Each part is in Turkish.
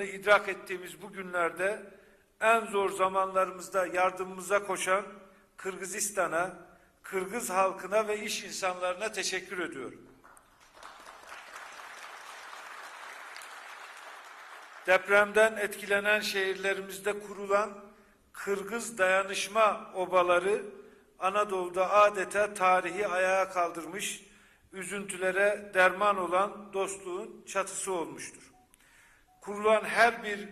idrak ettiğimiz bu günlerde en zor zamanlarımızda yardımımıza koşan Kırgızistan'a, Kırgız halkına ve iş insanlarına teşekkür ediyorum. Depremden etkilenen şehirlerimizde kurulan Kırgız dayanışma obaları Anadolu'da adeta tarihi ayağa kaldırmış, üzüntülere derman olan dostluğun çatısı olmuştur. Kurulan her bir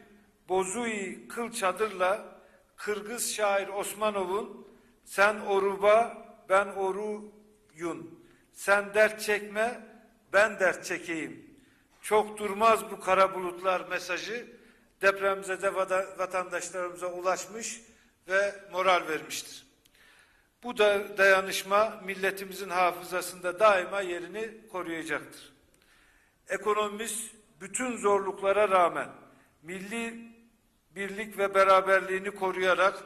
bozui kıl çadırla Kırgız şair Osmanov'un sen oruba ben oruyun, sen dert çekme ben dert çekeyim, çok durmaz bu kara bulutlar mesajı depremzede vatandaşlarımıza ulaşmış ve moral vermiştir. Bu da dayanışma milletimizin hafızasında daima yerini koruyacaktır. Ekonomimiz bütün zorluklara rağmen milli birlik ve beraberliğini koruyarak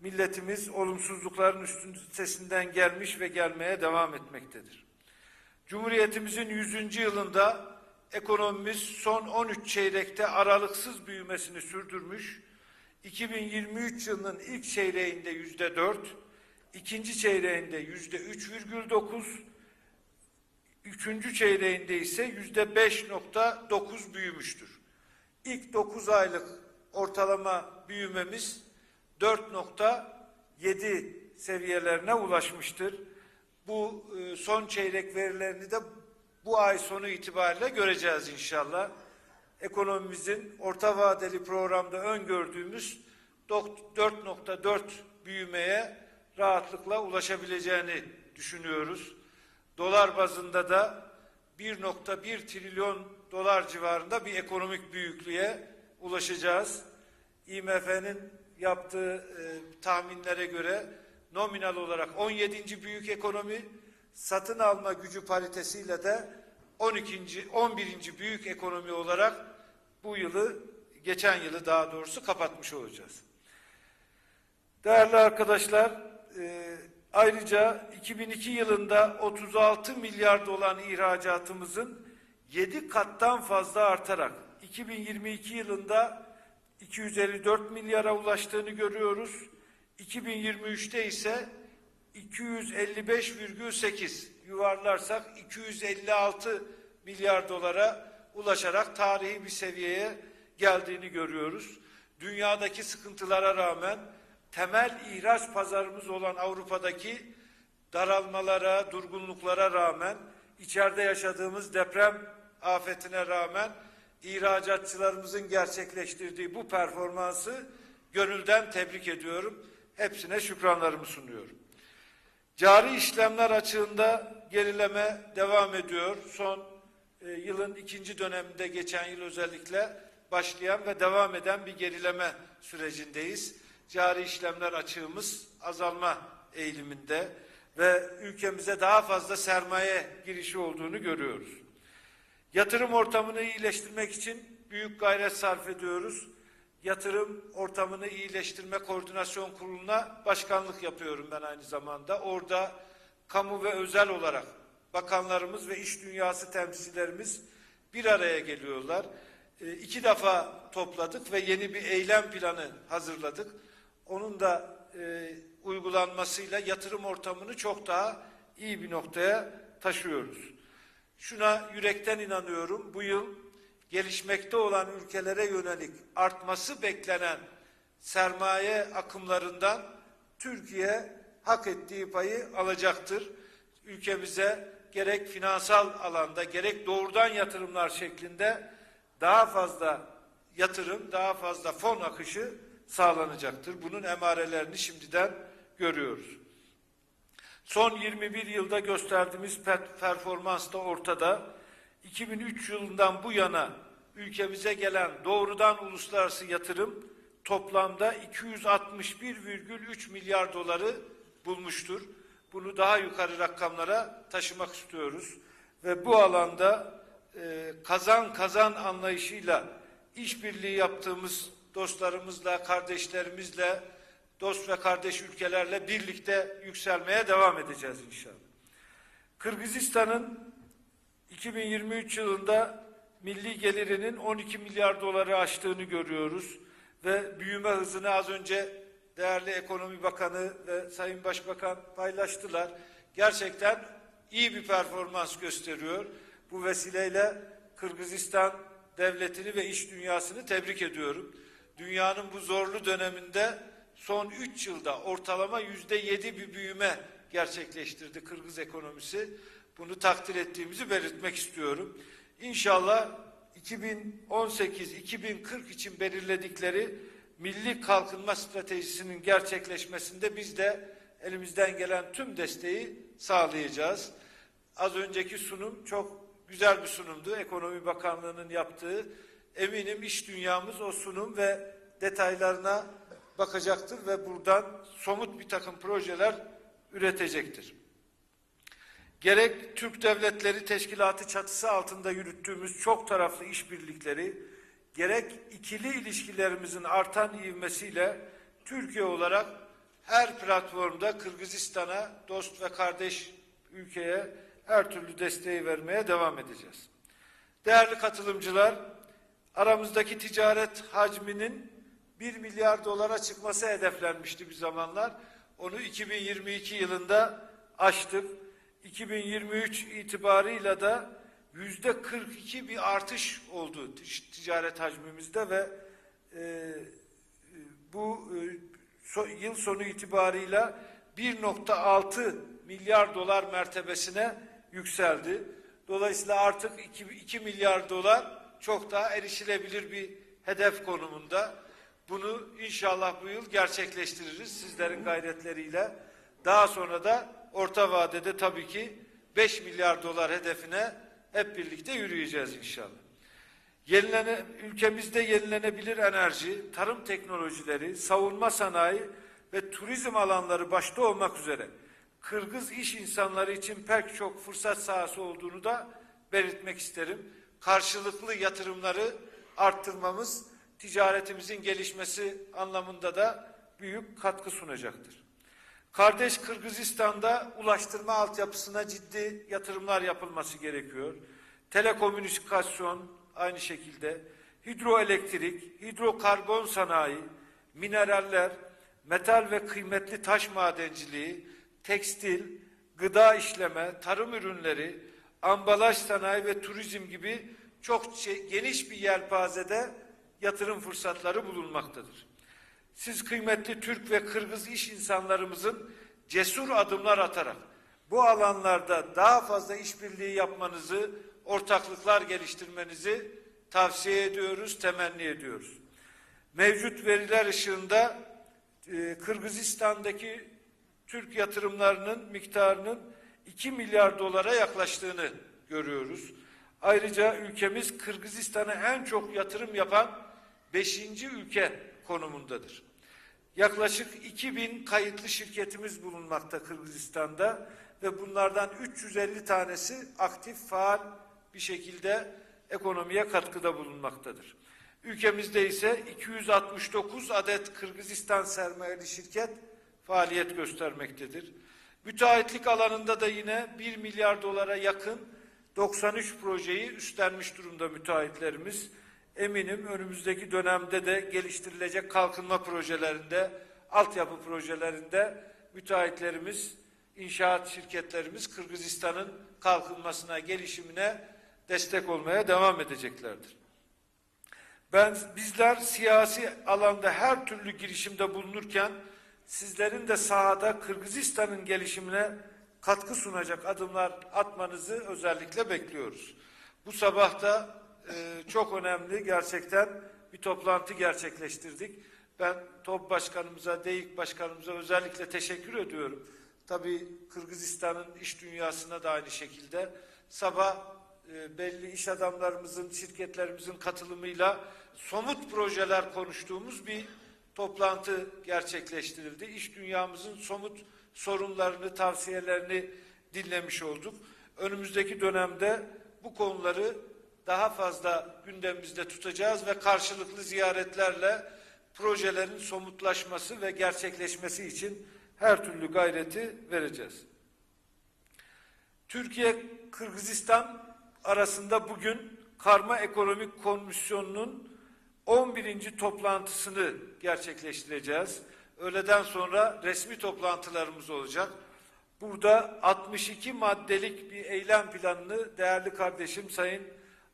milletimiz olumsuzlukların üstesinden gelmiş ve gelmeye devam etmektedir. Cumhuriyetimizin 100. yılında ekonomimiz son 13 çeyrekte aralıksız büyümesini sürdürmüş. 2023 yılının ilk çeyreğinde yüzde dört, ikinci çeyreğinde yüzde 3,9, üçüncü çeyreğinde ise yüzde 5.9 büyümüştür. İlk 9 aylık ortalama büyümemiz 4.7 seviyelerine ulaşmıştır. Bu e, son çeyrek verilerini de bu ay sonu itibariyle göreceğiz inşallah. Ekonomimizin orta vadeli programda öngördüğümüz dok- 4.4 büyümeye rahatlıkla ulaşabileceğini düşünüyoruz. Dolar bazında da 1.1 trilyon dolar civarında bir ekonomik büyüklüğe ulaşacağız. IMF'nin yaptığı e, tahminlere göre nominal olarak 17. büyük ekonomi, satın alma gücü paritesiyle de 12. 11. büyük ekonomi olarak bu yılı geçen yılı daha doğrusu kapatmış olacağız. Değerli arkadaşlar, e, ayrıca 2002 yılında 36 milyar dolan ihracatımızın 7 kattan fazla artarak 2022 yılında 254 milyara ulaştığını görüyoruz. 2023'te ise 255,8 yuvarlarsak 256 milyar dolara ulaşarak tarihi bir seviyeye geldiğini görüyoruz. Dünyadaki sıkıntılara rağmen temel ihraç pazarımız olan Avrupa'daki daralmalara, durgunluklara rağmen içeride yaşadığımız deprem afetine rağmen ihracatçılarımızın gerçekleştirdiği bu performansı gönülden tebrik ediyorum. Hepsine şükranlarımı sunuyorum. Cari işlemler açığında gerileme devam ediyor. Son e, yılın ikinci döneminde geçen yıl özellikle başlayan ve devam eden bir gerileme sürecindeyiz. Cari işlemler açığımız azalma eğiliminde ve ülkemize daha fazla sermaye girişi olduğunu görüyoruz. Yatırım ortamını iyileştirmek için büyük gayret sarf ediyoruz. Yatırım ortamını iyileştirme koordinasyon kuruluna başkanlık yapıyorum ben aynı zamanda. Orada kamu ve özel olarak bakanlarımız ve iş dünyası temsilcilerimiz bir araya geliyorlar. E, iki defa topladık ve yeni bir eylem planı hazırladık. Onun da e, uygulanmasıyla yatırım ortamını çok daha iyi bir noktaya taşıyoruz. Şuna yürekten inanıyorum. Bu yıl gelişmekte olan ülkelere yönelik artması beklenen sermaye akımlarından Türkiye hak ettiği payı alacaktır. Ülkemize gerek finansal alanda gerek doğrudan yatırımlar şeklinde daha fazla yatırım, daha fazla fon akışı sağlanacaktır. Bunun emarelerini şimdiden görüyoruz. Son 21 yılda gösterdiğimiz pe- performans da ortada. 2003 yılından bu yana ülkemize gelen doğrudan uluslararası yatırım toplamda 261,3 milyar doları bulmuştur. Bunu daha yukarı rakamlara taşımak istiyoruz. Ve bu alanda e, kazan kazan anlayışıyla işbirliği yaptığımız dostlarımızla, kardeşlerimizle, dost ve kardeş ülkelerle birlikte yükselmeye devam edeceğiz inşallah. Kırgızistan'ın 2023 yılında milli gelirinin 12 milyar doları aştığını görüyoruz ve büyüme hızını az önce değerli Ekonomi Bakanı ve Sayın Başbakan paylaştılar. Gerçekten iyi bir performans gösteriyor. Bu vesileyle Kırgızistan devletini ve iş dünyasını tebrik ediyorum. Dünyanın bu zorlu döneminde son 3 yılda ortalama yüzde yedi bir büyüme gerçekleştirdi Kırgız ekonomisi. Bunu takdir ettiğimizi belirtmek istiyorum. İnşallah 2018-2040 için belirledikleri milli kalkınma stratejisinin gerçekleşmesinde biz de elimizden gelen tüm desteği sağlayacağız. Az önceki sunum çok güzel bir sunumdu. Ekonomi Bakanlığı'nın yaptığı. Eminim iş dünyamız o sunum ve detaylarına bakacaktır ve buradan somut bir takım projeler üretecektir. Gerek Türk Devletleri Teşkilatı çatısı altında yürüttüğümüz çok taraflı işbirlikleri, gerek ikili ilişkilerimizin artan ivmesiyle Türkiye olarak her platformda Kırgızistan'a dost ve kardeş ülkeye her türlü desteği vermeye devam edeceğiz. Değerli katılımcılar, aramızdaki ticaret hacminin 1 milyar dolara çıkması hedeflenmişti bir zamanlar. Onu 2022 yılında aştık. 2023 itibarıyla da yüzde 42 bir artış oldu ticaret hacmimizde ve e, bu e, so, yıl sonu itibarıyla 1.6 milyar dolar mertebesine yükseldi. Dolayısıyla artık 2, 2 milyar dolar çok daha erişilebilir bir hedef konumunda. Bunu inşallah bu yıl gerçekleştiririz sizlerin gayretleriyle. Daha sonra da orta vadede tabii ki 5 milyar dolar hedefine hep birlikte yürüyeceğiz inşallah. Yenilene, ülkemizde yenilenebilir enerji, tarım teknolojileri, savunma sanayi ve turizm alanları başta olmak üzere Kırgız iş insanları için pek çok fırsat sahası olduğunu da belirtmek isterim. Karşılıklı yatırımları arttırmamız ticaretimizin gelişmesi anlamında da büyük katkı sunacaktır. Kardeş Kırgızistan'da ulaştırma altyapısına ciddi yatırımlar yapılması gerekiyor. Telekomünikasyon aynı şekilde, hidroelektrik, hidrokarbon sanayi, mineraller, metal ve kıymetli taş madenciliği, tekstil, gıda işleme, tarım ürünleri, ambalaj sanayi ve turizm gibi çok şey, geniş bir yelpazede yatırım fırsatları bulunmaktadır. Siz kıymetli Türk ve Kırgız iş insanlarımızın cesur adımlar atarak bu alanlarda daha fazla işbirliği yapmanızı, ortaklıklar geliştirmenizi tavsiye ediyoruz, temenni ediyoruz. Mevcut veriler ışığında e, Kırgızistan'daki Türk yatırımlarının miktarının 2 milyar dolara yaklaştığını görüyoruz. Ayrıca ülkemiz Kırgızistan'a en çok yatırım yapan 5. ülke konumundadır. Yaklaşık 2000 kayıtlı şirketimiz bulunmakta Kırgızistan'da ve bunlardan 350 tanesi aktif, faal bir şekilde ekonomiye katkıda bulunmaktadır. Ülkemizde ise 269 adet Kırgızistan sermayeli şirket faaliyet göstermektedir. Müteahhitlik alanında da yine 1 milyar dolara yakın 93 projeyi üstlenmiş durumda müteahhitlerimiz. Eminim önümüzdeki dönemde de geliştirilecek kalkınma projelerinde, altyapı projelerinde müteahhitlerimiz, inşaat şirketlerimiz Kırgızistan'ın kalkınmasına, gelişimine destek olmaya devam edeceklerdir. Ben bizler siyasi alanda her türlü girişimde bulunurken sizlerin de sahada Kırgızistan'ın gelişimine katkı sunacak adımlar atmanızı özellikle bekliyoruz. Bu sabah da e, çok önemli gerçekten bir toplantı gerçekleştirdik. Ben TOP Başkanımıza, DEİK Başkanımıza özellikle teşekkür ediyorum. Tabii Kırgızistan'ın iş dünyasına da aynı şekilde. Sabah e, belli iş adamlarımızın, şirketlerimizin katılımıyla somut projeler konuştuğumuz bir toplantı gerçekleştirildi. İş dünyamızın somut sorunlarını, tavsiyelerini dinlemiş olduk. Önümüzdeki dönemde bu konuları daha fazla gündemimizde tutacağız ve karşılıklı ziyaretlerle projelerin somutlaşması ve gerçekleşmesi için her türlü gayreti vereceğiz. Türkiye Kırgızistan arasında bugün Karma Ekonomik Komisyonu'nun 11. toplantısını gerçekleştireceğiz. Öğleden sonra resmi toplantılarımız olacak. Burada 62 maddelik bir eylem planını değerli kardeşim Sayın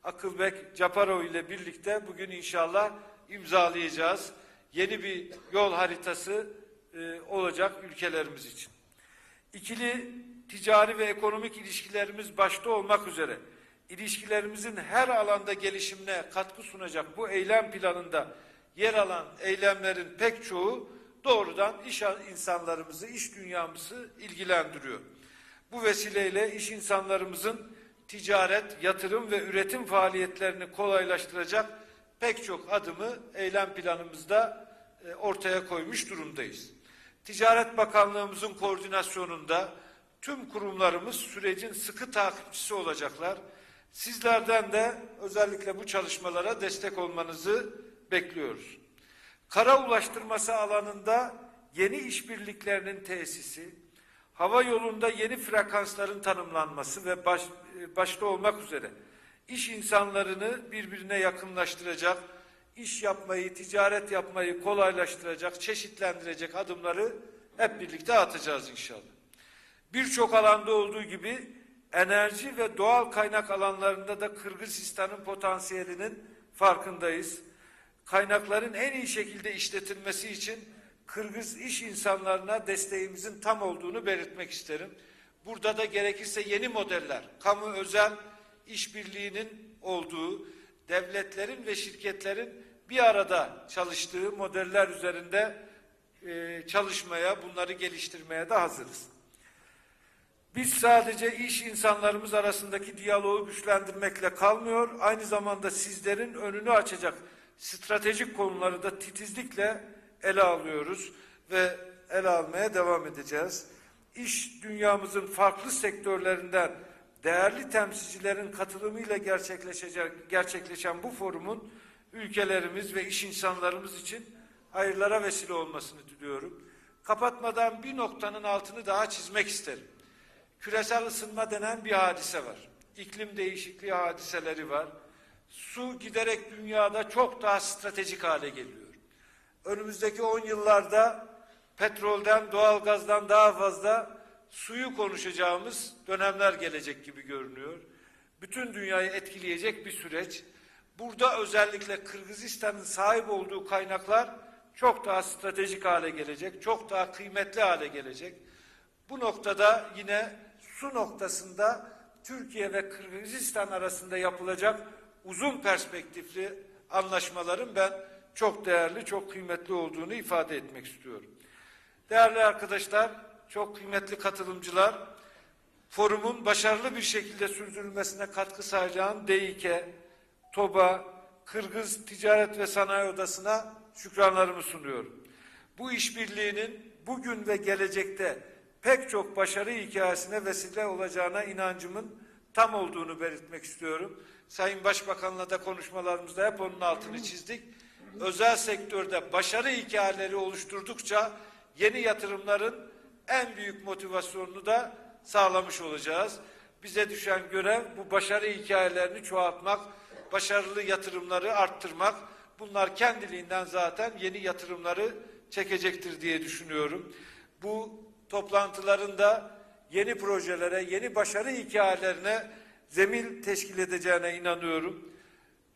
Akılbek Caparov ile birlikte bugün inşallah imzalayacağız. Yeni bir yol haritası e, olacak ülkelerimiz için. İkili ticari ve ekonomik ilişkilerimiz başta olmak üzere ilişkilerimizin her alanda gelişimine katkı sunacak bu eylem planında yer alan eylemlerin pek çoğu doğrudan iş insanlarımızı, iş dünyamızı ilgilendiriyor. Bu vesileyle iş insanlarımızın ticaret, yatırım ve üretim faaliyetlerini kolaylaştıracak pek çok adımı eylem planımızda e, ortaya koymuş durumdayız. Ticaret Bakanlığımızın koordinasyonunda tüm kurumlarımız sürecin sıkı takipçisi olacaklar. Sizlerden de özellikle bu çalışmalara destek olmanızı bekliyoruz. Kara ulaştırması alanında yeni işbirliklerinin tesisi, hava yolunda yeni frekansların tanımlanması ve baş, başta olmak üzere iş insanlarını birbirine yakınlaştıracak, iş yapmayı, ticaret yapmayı kolaylaştıracak, çeşitlendirecek adımları hep birlikte atacağız inşallah. Birçok alanda olduğu gibi enerji ve doğal kaynak alanlarında da Kırgızistan'ın potansiyelinin farkındayız. Kaynakların en iyi şekilde işletilmesi için Kırgız iş insanlarına desteğimizin tam olduğunu belirtmek isterim. Burada da gerekirse yeni modeller, kamu özel işbirliğinin olduğu, devletlerin ve şirketlerin bir arada çalıştığı modeller üzerinde e, çalışmaya, bunları geliştirmeye de hazırız. Biz sadece iş insanlarımız arasındaki diyaloğu güçlendirmekle kalmıyor, aynı zamanda sizlerin önünü açacak stratejik konuları da titizlikle ele alıyoruz ve ele almaya devam edeceğiz. İş dünyamızın farklı sektörlerinden değerli temsilcilerin katılımıyla gerçekleşecek, gerçekleşen bu forumun ülkelerimiz ve iş insanlarımız için hayırlara vesile olmasını diliyorum. Kapatmadan bir noktanın altını daha çizmek isterim. Küresel ısınma denen bir hadise var. İklim değişikliği hadiseleri var. Su giderek dünyada çok daha stratejik hale geliyor. Önümüzdeki 10 yıllarda petrolden, doğalgazdan daha fazla suyu konuşacağımız dönemler gelecek gibi görünüyor. Bütün dünyayı etkileyecek bir süreç. Burada özellikle Kırgızistan'ın sahip olduğu kaynaklar çok daha stratejik hale gelecek, çok daha kıymetli hale gelecek. Bu noktada yine su noktasında Türkiye ve Kırgızistan arasında yapılacak uzun perspektifli anlaşmaların ben çok değerli, çok kıymetli olduğunu ifade etmek istiyorum. Değerli arkadaşlar, çok kıymetli katılımcılar, forumun başarılı bir şekilde sürdürülmesine katkı sağlayan DİK'e, TOB'a, Kırgız Ticaret ve Sanayi Odası'na şükranlarımı sunuyorum. Bu işbirliğinin bugün ve gelecekte pek çok başarı hikayesine vesile olacağına inancımın tam olduğunu belirtmek istiyorum. Sayın Başbakan'la da konuşmalarımızda hep onun altını çizdik. Özel sektörde başarı hikayeleri oluşturdukça yeni yatırımların en büyük motivasyonunu da sağlamış olacağız. Bize düşen görev bu başarı hikayelerini çoğaltmak, başarılı yatırımları arttırmak. Bunlar kendiliğinden zaten yeni yatırımları çekecektir diye düşünüyorum. Bu toplantıların da yeni projelere, yeni başarı hikayelerine zemin teşkil edeceğine inanıyorum.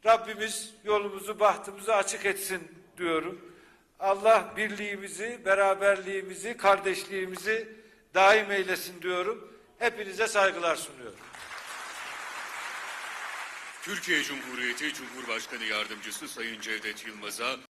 Rabbimiz yolumuzu, bahtımızı açık etsin diyorum. Allah birliğimizi, beraberliğimizi, kardeşliğimizi daim eylesin diyorum. Hepinize saygılar sunuyorum. Türkiye Cumhuriyeti Cumhurbaşkanı Yardımcısı Sayın Cevdet Yılmaz'a